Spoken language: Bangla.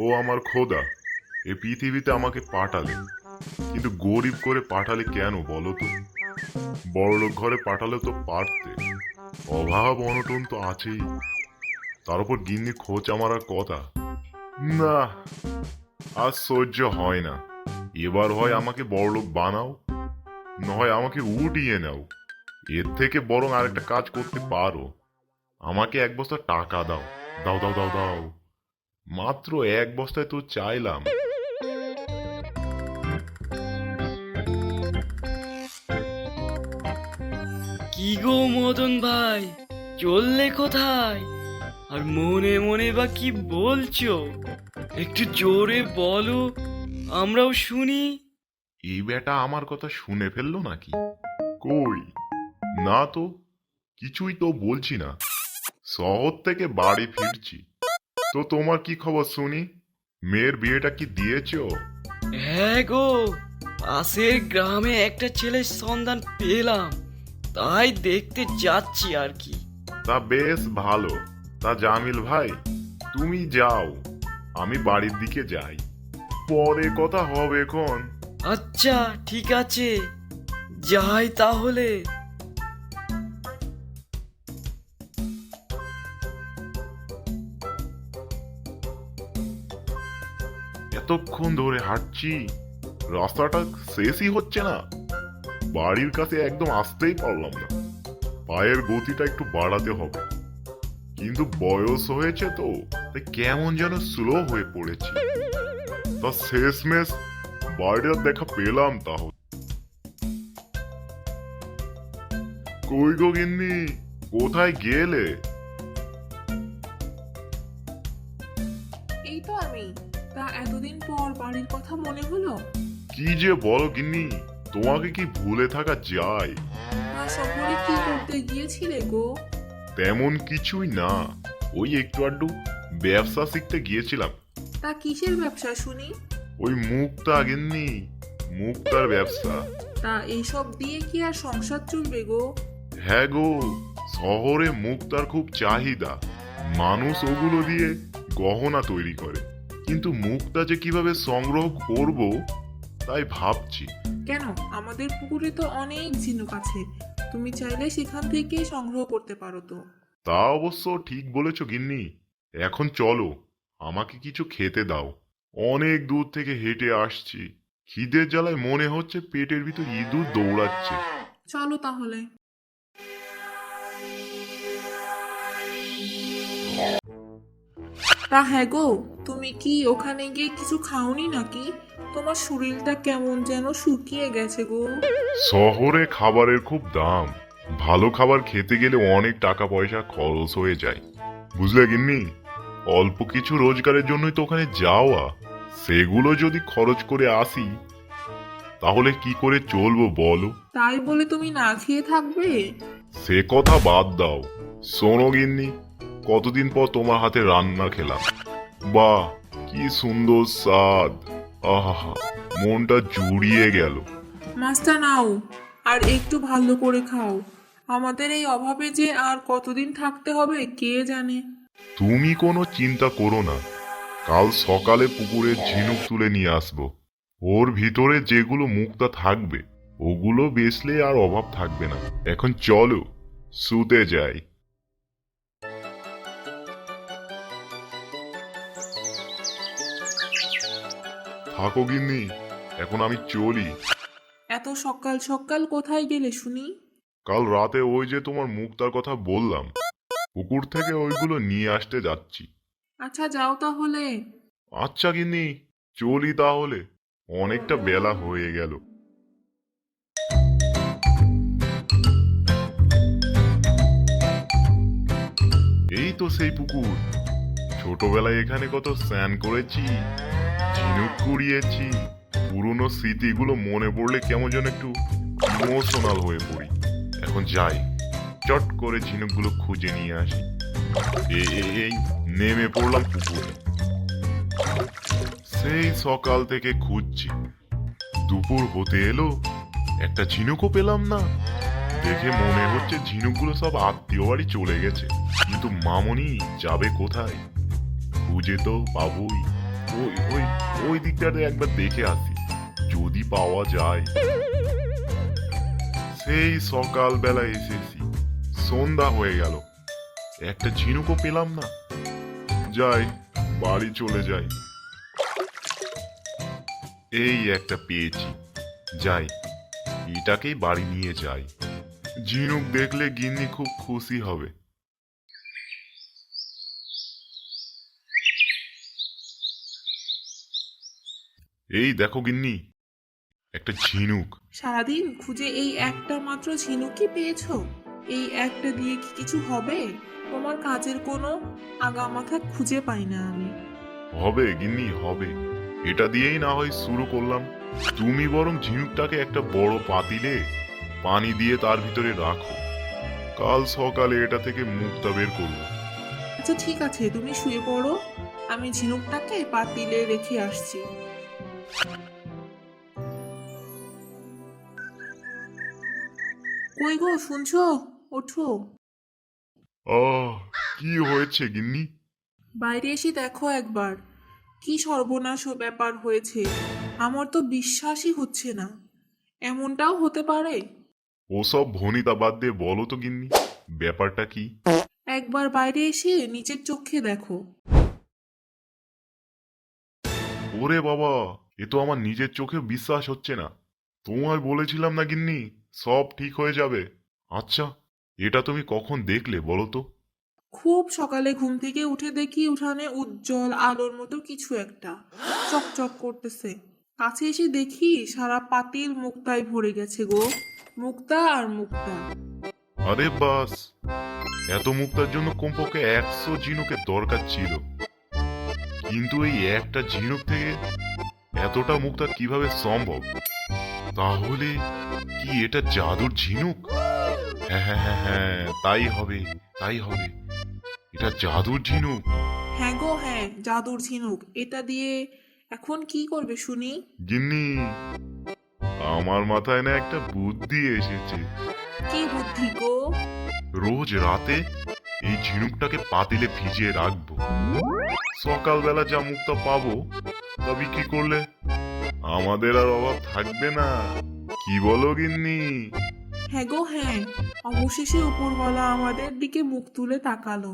ও আমার খোদা, এ পৃথিবীতে আমাকে পাঠালে। কিন্তু গরিব করে পাঠালে কেন বলো তো? বড়লোক ঘরে পাঠালে তো পারতে। অভাব অনটন তো আছেই। তার উপর গিন্নি খোঁচ আমার আর কথা। না আর সহ্য হয় না। এবার হয় আমাকে বড়লোক বানাও, নয় আমাকে উঠিয়ে নাও। এর থেকে বরং আরেকটা কাজ করতে পারো। আমাকে এক বস্তা টাকা দাও। দাও দাও দাও দাও। মাত্র এক বস্তায় তো চাইলাম। কি গো মদন ভাই? চললে কোথায়? আর মনে মনে বা কি বলছো? একটু জোরে বলো আমরাও শুনি। এই বেটা আমার কথা শুনে ফেলল নাকি? কই? না তো কিছুই তো বলছি না। শহর থেকে বাড়ি ফিরছি। তো তোমার কি খবর শুনি মেয়ের বিয়েটা কি দিয়েছ? হ্যাঁ গো পাশের গ্রামে একটা ছেলের সন্ধান পেলাম। তাই দেখতে যাচ্ছি আর কি। তা বেশ ভালো। তা জামিল ভাই তুমি যাও আমি বাড়ির দিকে যাই। পরে কথা হবে এখন। আচ্ছা ঠিক আছে। যাই তাহলে। এতক্ষণ ধরে হাঁটছি? রাস্তাটা শেষই হচ্ছে না। বাড়ির কাছে একদম আসতেই পারলাম না। পায়ের গতিটা একটু বাড়াতে হবে। কিন্তু বয়স হয়েছে তো, তাই কেমন যেন স্লো হয়ে পড়েছি। তা শেষমেশ বাড়িটার দেখা পেলাম তাহলে। কই গো গিন্নি, কোথায় গেলে? এই তো আমি। তা এতদিন পর বাড়ির কথা মনে হলো? কি যে বলো গিন্নি তোমাকে কি ভুলে থাকা যায়? তা শহরে কি করতে গিয়েছিলে গো? তেমন কিছুই না। ওই একটু আড্ডু ব্যবসা শিখতে গিয়েছিলাম। তা কিসের ব্যবসা শুনি? ওই মুক্তা গিন্নি মুক্তার ব্যবসা। তা এইসব দিয়ে কি আর সংসার চলবে গো? হ্যাঁ গো শহরে মুক্তার খুব চাহিদা। মানুষ ওগুলো দিয়ে গহনা তৈরি করে। কিন্তু মুখটা যে কীভাবে সংগ্রহ করব তাই ভাবছি। কেন? আমাদের পুকুরে তো অনেক ঝিনুক আছে। তুমি চাইলে সেখান থেকে সংগ্রহ করতে পারো তো। তা অবশ্য ঠিক বলেছ গিন্নি। এখন চলো আমাকে কিছু খেতে দাও। অনেক দূর থেকে হেঁটে আসছি। খিদের জ্বালায় মনে হচ্ছে পেটের ভিতর ইঁদুর দৌড়াচ্ছে। চলো তাহলে। তা হ্যাঁ গো তুমি কি ওখানে গিয়ে কিছু খাওনি নাকি? তোমার শরীরটা কেমন যেন শুকিয়ে গেছে গো। শহরে খাবারের খুব দাম। ভালো খাবার খেতে গেলে অনেক টাকা পয়সা খরচ হয়ে যায়। বুঝলে গিন্নি? অল্প কিছু রোজগারের জন্যই তো ওখানে যাওয়া। সেগুলো যদি খরচ করে আসি তাহলে কি করে চলবো বলো? তাই বলে তুমি না খেয়ে থাকবে? সে কথা বাদ দাও। শোনো গিন্নি কতদিন পর তোমার হাতে রান্না খেলাম। বাহ কি সুন্দর স্বাদ। আহা মনটা জুড়িয়ে গেল। মাছটা নাও আর একটু ভালো করে খাও। আমাদের এই অভাবে যে আর কতদিন থাকতে হবে কে জানে? তুমি কোনো চিন্তা করো না। কাল সকালে পুকুরে ঝিনুক তুলে নিয়ে আসব। ওর ভিতরে যেগুলো মুক্তা থাকবে ওগুলো বেচলে আর অভাব থাকবে না। এখন চলো শুতে যাই। থাকো গিন্নি এখন আমি চলি। এত সকাল সকাল কোথায় গেলে শুনি? কাল রাতে ওই যে তোমার মুক্তার কথা বললাম পুকুর থেকে ওইগুলো নিয়ে আসতে যাচ্ছি। আচ্ছা যাও তাহলে। আচ্ছা গিন্নি চলি তাহলে। অনেকটা বেলা হয়ে গেল। এই তো সেই পুকুর। ছোটবেলায় এখানে কত স্নান করেছি। ঝিনুক কুড়িয়েছি পুরনো স্মৃতিগুলো মনে পড়লে কেমন যেন একটু ইমোশনাল হয়ে পড়ি। এখন যাই, চট করে ঝিনুকগুলো খুঁজে নিয়ে আসি। এই নেমে পড়লাম পুকুরে। সেই সকাল থেকে খুঁজছি। দুপুর হতে এলো, একটা ঝিনুকও পেলাম না। দেখে মনে হচ্ছে ঝিনুকগুলো সব আত্মীয় বাড়ি চলে গেছে। কিন্তু মামনি যাবে কোথায়? খুঁজে তো পাবই। ওই ওই ওই দিকটাতে একবার দেখে আসি। যদি পাওয়া যায়। সেই সকালবেলা এসেছি। সন্ধ্যা হয়ে গেল। একটা ঝিনুকও পেলাম না। যাই, বাড়ি চলে যাই। এই একটা পেয়েছি। যাই, এটাকেই বাড়ি নিয়ে যাই। ঝিনুক দেখলে গিন্নি খুব খুশি হবে। এই দেখো গিন্নি একটা ঝিনুক। সারাদিন খুঁজে এই একটা মাত্র ঝিনুকই পেয়েছ? এই একটা দিয়ে কি কিছু হবে? তোমার কাজের কোনো আগামাথা খুঁজে পাই না আমি। হবে গিন্নি হবে। এটা দিয়েই না হয় শুরু করলাম। তুমি বরং ঝিনুকটাকে একটা বড় পাতিলে পানি দিয়ে তার ভিতরে রাখো। কাল সকালে এটা থেকে মুক্তা বের করব। আচ্ছা ঠিক আছে তুমি শুয়ে পড়ো। আমি ঝিনুকটাকে পাতিলে রেখে আসছি। কই গো শুনছো? ওঠো। আহ কি হয়েছে গিন্নি? বাইরে এসে দেখো একবার। কি সর্বনাশ ব্যাপার হয়েছে। আমার তো বিশ্বাসই হচ্ছে না। এমনটাও হতে পারে? ওসব ভনিতা বাদ দিয়ে বলো তো গিন্নি ব্যাপারটা কি? একবার বাইরে এসে নিচের চোখে দেখো। ওরে বাবা এ তো আমার নিজের চোখে বিশ্বাস হচ্ছে না। তোমায় বলেছিলাম না গিন্নি সব ঠিক হয়ে যাবে। আচ্ছা এটা তুমি কখন দেখলে বলো তো? খুব সকালে ঘুম থেকে উঠে দেখি উঠানে উজ্জ্বল আলোর মতো কিছু একটা। চকচক করতেছে। কাছে এসে দেখি সারা পাতিল মুক্তায় ভরে গেছে গো। মুক্তা আর মুক্তা। আরে বাস এত মুক্তার জন্য কমপক্ষে একশো ঝিনুকের দরকার ছিল। কিন্তু এই একটা ঝিনুক থেকে এতটা মুক্তা কীভাবে সম্ভব? তাহলে কি এটা জাদুর ঝিনুক? হ্যাঁ হ্যাঁ হ্যাঁ হ্যাঁ তাই হবে তাই হবে। এটা জাদুর ঝিনুক। হ্যাঁ গো হ্যাঁ জাদুর ঝিনুক। এটা দিয়ে এখন কি করবে শুনি? গিন্নি আমার মাথায় না একটা বুদ্ধি এসেছে। কি বুদ্ধি গো? রোজ রাতে এই ঝিনুকটাকে পাতিলে ভিজিয়ে রাখব। সকালবেলা যা মুক্তা পাবো, তবে কি করলে? আমাদের আর অভাব থাকবে না। কি বলো গিন্নি? হ্যাঁ গো হ্যাঁ। অবশেষে উপরওয়ালা আমাদের দিকে মুখ তুলে তাকালো।